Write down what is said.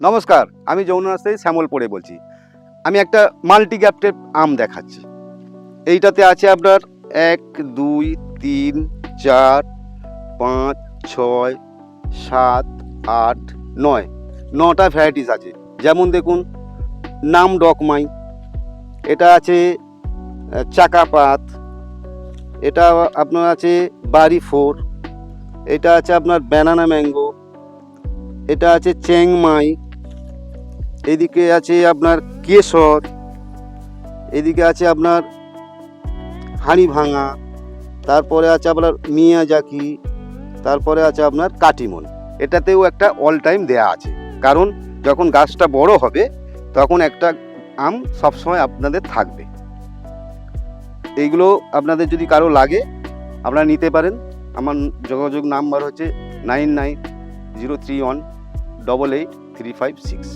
নমস্কার, আমি যমুনাথ থেকে শ্যামল পড়ে বলছি। আমি একটা মাল্টি গ্যাপটেড আম দেখাচ্ছি। এইটাতে আছে আপনার এক, দুই, তিন, চার, পাঁচ, ছয়, সাত, আট, নয়। নটা ভ্যারাইটিস আছে। যেমন দেখুন, নাম ডকমাই, এটা আছে চাকাপাত, এটা আপনার আছে বাড়ি ফোর, এটা আছে আপনার ব্যানানা ম্যাঙ্গো এটা আছে চেংমাই এদিকে আছে আপনার কেশর, এদিকে আছে আপনার হাঁড়ি ভাঙা, তারপরে আছে আপনার মিয়াজাকি, তারপরে আছে আপনার কাটিমন। এটাতেও একটা অল টাইম দেয়া আছে। কারণ যখন গাছটা বড় হবে, তখন একটা আম সবসময় আপনাদের থাকবে। এইগুলো আপনাদের যদি কারও লাগে, আপনারা নিতে পারেন। আমার যোগাযোগ নাম্বার হচ্ছে nine nine zero three one double eight three five six.